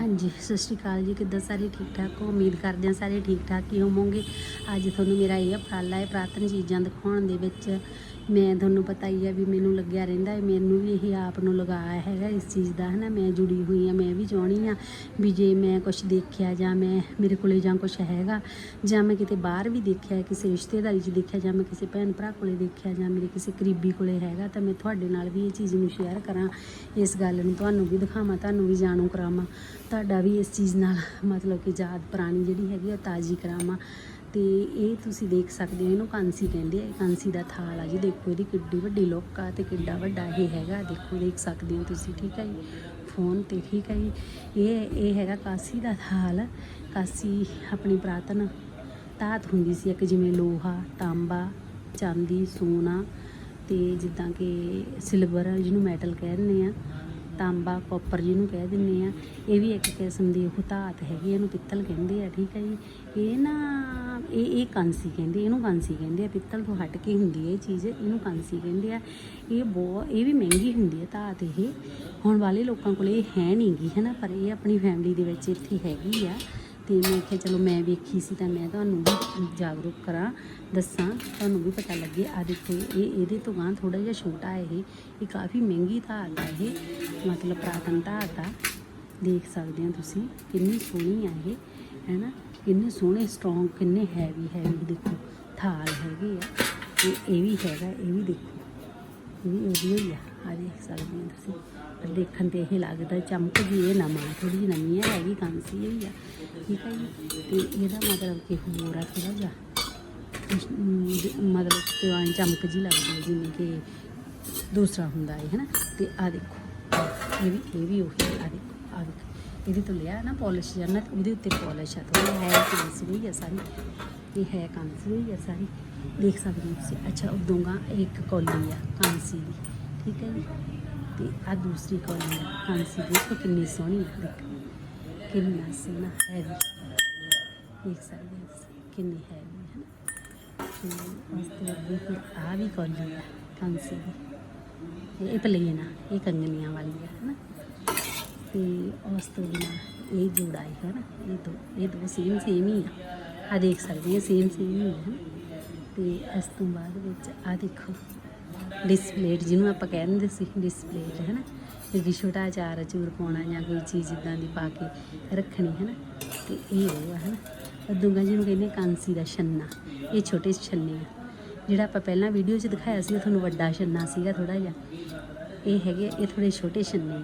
ਹਾਂਜੀ, ਸਤਿ ਸ਼੍ਰੀ ਅਕਾਲ ਜੀ। ਕਿੱਦਾਂ ਸਾਰੇ ਠੀਕ ਠਾਕ ਹੋ? ਉਮੀਦ ਕਰਦੇ ਹਾਂ ਸਾਰੇ ਠੀਕ ਠਾਕ ਹੀ ਹੋਵੋਗੇ। ਅੱਜ ਤੁਹਾਨੂੰ ਮੇਰਾ ਇਹ ਉਪਰਾਲਾ ਹੈ, ਪ੍ਰਾਤਨ ਚੀਜ਼ਾਂ ਦਿਖਾਉਣ ਦੇ ਵਿੱਚ। ਮੈਂ ਤੁਹਾਨੂੰ ਪਤਾ ਹੀ ਹੈ ਵੀ ਮੈਨੂੰ ਲੱਗਿਆ ਰਹਿੰਦਾ ਹੈ, ਮੈਨੂੰ ਵੀ ਇਹ ਆਪ ਨੂੰ ਲਗਾਇਆ ਹੈਗਾ ਇਸ ਚੀਜ਼ ਦਾ ਹੈ ਨਾ ਮੈਂ ਜੁੜੀ ਹੋਈ ਹਾਂ, ਮੈਂ ਵੀ ਚਾਹੁੰਦੀ ਹਾਂ ਵੀ ਜੇ ਮੈਂ ਕੁਝ ਦੇਖਿਆ ਜਾਂ ਮੈਂ ਮੇਰੇ ਕੋਲੇ ਜਾਂ ਕੁਝ ਹੈਗਾ, ਜਾਂ ਮੈਂ ਕਿਤੇ ਬਾਹਰ ਵੀ ਦੇਖਿਆ, ਕਿਸੇ ਰਿਸ਼ਤੇਦਾਰੀ 'ਚ ਦੇਖਿਆ, ਜਾਂ ਮੈਂ ਕਿਸੇ ਭੈਣ ਭਰਾ ਕੋਲੇ ਦੇਖਿਆ, ਜਾਂ ਮੇਰੇ ਕਿਸੇ ਕਰੀਬੀ ਕੋਲੇ ਹੈਗਾ, ਤਾਂ ਮੈਂ ਤੁਹਾਡੇ ਨਾਲ ਵੀ ਇਹ ਚੀਜ਼ ਨੂੰ ਸ਼ੇਅਰ ਕਰਾਂ। ਇਸ ਗੱਲ ਨੂੰ ਤੁਹਾਨੂੰ ਵੀ ਦਿਖਾਵਾਂ, ਤੁਹਾਨੂੰ ਵੀ ਜਾਣੂ ਕਰਾਵਾਂ। ਤੁਹਾਡਾ ਵੀ ਇਸ ਚੀਜ਼ ਨਾਲ ਮਤਲਬ ਕਿ ਯਾਦ ਪੁਰਾਣੀ ਜਿਹੜੀ ਹੈਗੀ ਆ ਤਾਜ਼ੀ ਕਰਾਵਾਂ। ਤੇ ਇਹ ਤੁਸੀਂ ਦੇਖ ਸਕਦੇ ਹੋ, ਇਹਨੂੰ ਕਾਂਸੀ ਕਹਿੰਦੇ ਆ। ਕਾਂਸੀ ਦਾ ਥਾਲ ਆ ਜੀ। ਦੇਖੋ ਇਹਦੀ ਕਿੱਡੀ ਵੱਡੀ ਲੁੱਕ ਆ ਤੇ ਕਿੱਡਾ ਵੱਡਾ ਇਹ ਹੈਗਾ। ਦੇਖੋ, ਦੇਖ ਸਕਦੇ ਹੋ ਤੁਸੀਂ, ਠੀਕ ਹੈ ਜੀ? ਫੋਨ ਤੇ, ਠੀਕ ਹੈ ਜੀ? ਇਹ ਇਹ ਹੈਗਾ ਕਾਸੀ ਦਾ ਥਾਲ। ਕਾਸੀ ਆਪਣੀ ਪ੍ਰਾਤਨ ਧਾਤ ਹੁੰਦੀ ਸੀ, ਇੱਕ ਜਿਵੇਂ ਲੋਹਾ, ਤਾਂਬਾ, ਚਾਂਦੀ, ਸੋਨਾ ਤੇ ਜਿੱਦਾਂ ਕਿ ਸਿਲਵਰ ਜਿਹਨੂੰ ਮੈਟਲ ਕਹਿੰਦੇ ਆ। ਤਾਂਬਾ ਕਾਪਰ ਜਿਹਨੂੰ ਕਹਿ ਦਿੰਦੇ ਆ, ਇਹ ਵੀ ਇੱਕ ਕਿਸਮ ਦੀ ਉਹ ਧਾਤ ਹੈਗੀ ਇਹਨੂੰ ਪਿੱਤਲ ਕਹਿੰਦੇ ਆ, ਠੀਕ ਹੈ ਜੀ। ਇਹ ਨਾ, ਇਹ ਇਹ ਕਾਂਸੀ ਕਹਿੰਦੇ ਇਹਨੂੰ ਕਾਂਸੀ ਕਹਿੰਦੇ ਆ, ਪਿੱਤਲ ਤੋਂ ਹਟ ਕੇ ਹੁੰਦੀ ਹੈ ਇਹ ਚੀਜ਼, ਇਹਨੂੰ ਕਾਂਸੀ ਕਹਿੰਦੇ ਆ। ਇਹ ਬਹੁਤ ਇਹ ਵੀ ਮਹਿੰਗੀ ਹੁੰਦੀ ਹੈ ਧਾਤ ਇਹ। ਹੁਣ ਵਾਲੇ ਲੋਕਾਂ ਕੋਲ ਇਹ ਹੈ ਨਹੀਂਗੀ ਹੈ ਨਾ ਪਰ ਇਹ ਆਪਣੀ ਫੈਮਿਲੀ ਦੇ ਵਿੱਚ ਇੱਥੇ ਹੈਗੀ ਆ। ਤੇ ਮੈਂ ਕਿਹਾ ਚਲੋ ਮੈਂ ਵੇਖੀ ਸੀ ਤਾਂ ਮੈਂ ਤੁਹਾਨੂੰ ਵੀ ਜਾਗਰੂਕ ਕਰਾਂ, ਦੱਸਾਂ, ਤੁਹਾਨੂੰ ਵੀ ਪਤਾ ਲੱਗੇ। ਆ ਦੇਖੋ, ਇਹ ਇਹਦੇ ਤੋਂ ਗਾਂ ਥੋੜਾ ਜਿਹਾ ਛੋਟਾ ਹੈ ਇਹ ਇਹ ਕਾਫੀ ਮਹਿੰਗੀ ਧਾਤ ਆ ਇਹ, ਮਤਲਬ ਪ੍ਰਾਤਨ ਧਾਤ ਆ। ਦੇਖ ਸਕਦੇ ਹੋ ਤੁਸੀਂ, ਕਿੰਨੀ ਸੋਹਣੀ ਆ ਇਹ, ਹੈਨਾ? ਕਿੰਨੇ ਸੋਹਣੇ ਸਟਰੋਂਗ ਕਿੰਨੇ ਹੈਵੀ ਹੈਵੀ ਦੇਖੋ, ਥਾਲ ਹੈਗੇ ਆ। ਤੇ ਇਹ ਵੀ ਹੈਗਾ, ਇਹ ਵੀ ਦੇਖੋ। ਵੀ ਉਹਦੀ ਹੋਈ ਆ। ਆ ਦੇਖ ਸਕਦੇ ਹੋ ਤੁਸੀਂ ਪਰ ਦੇਖਣ ਤੇ ਇਹ ਲੱਗਦਾ ਚਮਕ ਜੀ ਇਹ ਨਵਾਂ ਥੋੜੀ ਜਿਹੀ ਨਵੀਂ ਹੈ ਹੈਗੀ ਕਾਂਸੀ ਇਹ ਆ। ਠੀਕ ਹੈ ਜੀ, ਤੇ ਇਹਦਾ ਮਤਲਬ ਕਿ ਹੋਰ ਆ ਥੋੜਾ ਜਿਹਾ। ਮਤਲਬ ਕਿ ਐਂ ਚਮਕ ਜੀ ਲੱਗਦੀ ਹੈ ਜਿਵੇਂ ਕਿ ਦੂਸਰਾ ਹੁੰਦਾ ਹੈ ਹੈਨਾ? ਤੇ ਆ ਦੇਖੋ, ਇਹ ਵੀ ਇਹ ਵੀ ਉਹੀ ਆ ਦੇਖੋ ਆ ਦੇਖੋ ਇਹਦੇ ਤੋਂ ਲਿਆ ਨਾ ਪਾਲਿਸ਼ ਜਨਾ ਉਹਦੇ ਉੱਤੇ ਪਾਲਿਸ਼ ਆ ਥੋੜਾ ਹੈ ਕਾਂਸੀ ਹੋਈ ਆ ਸਾਰੀ। ਇਹ ਹੈ ਕਾਂਸੀ ਹੋਈ ਆ ਸਾਰੀ। ਦੇਖ ਸਕਦੇ ਹੋ ਤੁਸੀਂ। ਅੱਛਾ, ਉਹ ਉਦੋਂਗਾ ਇੱਕ ਕੌਲੀ ਆ, ਕਾਂਸੀ ਦੀ। ਠੀਕ ਹੈ ਜੀ? ਤੇ ਆ ਦੂਸਰੀ ਕੌਲੀ ਆ, ਕਾਂਸੀ ਦੀ। ਦੇਖੋ ਕਿੰਨੀ ਸੋਹਣੀ ਆ, ਦੇਖੋ। ਕਿੰਨਾ ਸੋਹਣਾ ਹੈ ਦੇਖ ਸਕਦੇ ਹੋ ਕਿੰਨੀ ਹੈ ਹੈ ਨਾ? ਤੇ ਉਸ ਤੋਂ ਅੱਗੇ ਫਿਰ ਆ ਵੀ ਕੌਲੀ ਆ, ਕਾਂਸੀ ਦੀ। ਇਹ ਪਲੇਨ ਆ ਇਹ ਕੰਗਨੀਆਂ ਵਾਲੀ ਆ ਹੈ ਨਾ? ਤੇ ਉਸ ਤੋਂ ਬਿਨਾਂ ਇਹ ਜੋੜਾ ਹੈ ਨਾ? ਇਹ ਦੋ ਇਹ ਦੋ ਸੇਮ ਸੇਮ ਹੀ ਆ। ਆ ਦੇਖ ਸਕਦੇ ਆ ਸੇਮ ਸੇਮ ਹੀ ਆ ਹਨਾ। ਤੇ ਇਸ ਤੋਂ ਬਾਅਦ ਵਿੱਚ ਆ ਦੇਖੋ ਡਿਸਪਲੇਟ ਜਿਹਨੂੰ ਆਪਾਂ ਕਹਿ ਦਿੰਦੇ ਸੀ ਡਿਸਪਲੇਟ ਹੈ ਨਾ ਜਿਹੜੀ ਛੋਟਾ ਅਚਾਰ ਅਚੂਰ ਪਾਉਣਾ ਜਾਂ ਕੋਈ ਚੀਜ਼ ਇਦਾਂ ਦੀ ਪਾ ਕੇ ਰੱਖਣੀ ਹੈ ਨਾ ਤੇ ਇਹ ਉਹ ਆ ਹੈ ਨਾ ਦੂੰਗਾ ਜਿਹਨੂੰ ਕਹਿੰਦੇ ਕਾਂਸੀ ਦਾ ਛੰਨਾ। ਇਹ ਛੋਟੇ ਛੰਨੇ ਆ। ਜਿਹੜਾ ਆਪਾਂ ਪਹਿਲਾਂ ਵੀਡੀਓ 'ਚ ਦਿਖਾਇਆ ਸੀ, ਉਹ ਤੁਹਾਨੂੰ ਵੱਡਾ ਛੰਨਾ ਸੀਗਾ ਥੋੜਾ ਜਿਹਾ। ਇਹ ਹੈਗੇ ਇਹ ਥੋੜੇ ਛੋਟੇ ਛੰਨੇ ਆ।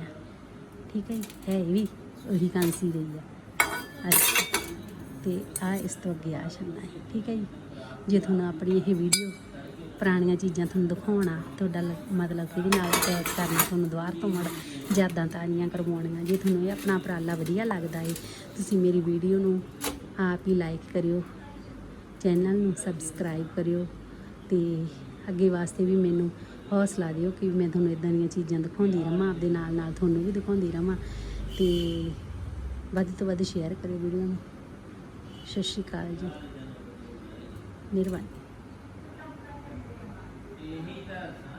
ਠੀਕ ਹੈ ਜੀ? ਹੈ ਇਹ ਵੀ ਉਹੀ ਕਾਂਸੀ ਦੇ ਹੀ ਆ। ਅੱਛਾ। ਤੇ ਆ ਇਸ ਤੋਂ ਅੱਗੇ ਆ ਛੰਨਾ ਹੈ। ਠੀਕ ਹੈ ਜੀ? ਜੇ ਤੁਹਾਨੂੰ ਆਪਣੀ ਇਹ ਵੀਡੀਓ ਪੁਰਾਣੀਆਂ ਚੀਜ਼ਾਂ ਤੁਹਾਨੂੰ ਦਿਖਾਉਣਾ, ਤੁਹਾਡਾ ਲ- ਮਤਲਬ ਕਿ ਇਹਦੇ ਨਾਲ ਅਟੈਚ ਕਰਨਾ ਤੁਹਾਨੂੰ ਦੁਬਾਰ ਤੋਂ ਮੜ, ਯਾਦਾਂ ਤਾਜ਼ੀਆਂ ਕਰਵਾਉਣੀਆਂ, ਜੇ ਤੁਹਾਨੂੰ ਇਹ ਆਪਣਾ ਉਪਰਾਲਾ ਵਧੀਆ ਲੱਗਦਾ ਹੈ ਤੁਸੀਂ ਮੇਰੀ ਵੀਡੀਓ ਨੂੰ ਆਪ ਹੀ ਲਾਈਕ ਕਰਿਓ ਚੈਨਲ ਨੂੰ ਸਬਸਕ੍ਰਾਈਬ ਕਰਿਓ ਤੇ ਅੱਗੇ ਵਾਸਤੇ ਵੀ ਮੈਨੂੰ ਹੌਸਲਾ ਦਿਓ ਕਿ ਮੈਂ ਤੁਹਾਨੂੰ ਇਦਾਂ ਦੀਆਂ ਚੀਜ਼ਾਂ ਦਿਖਾਉਂਦੀ ਰਹਾਂ ਆਪਦੇ ਨਾਲ ਨਾਲ ਤੁਹਾਨੂੰ ਵੀ ਦਿਖਾਉਂਦੀ ਰਹਾਂ ਤੇ ਵੱਧ ਤੋਂ ਵੱਧ ਸ਼ੇਅਰ ਕਰਿਓ ਵੀਡੀਓ ਨੂੰ। ਸਤਿ ਸ਼੍ਰੀ ਅਕਾਲ ਜੀ। ਮਿਹਰਬਾਨੀ ਇਹੀ ਤਾਂ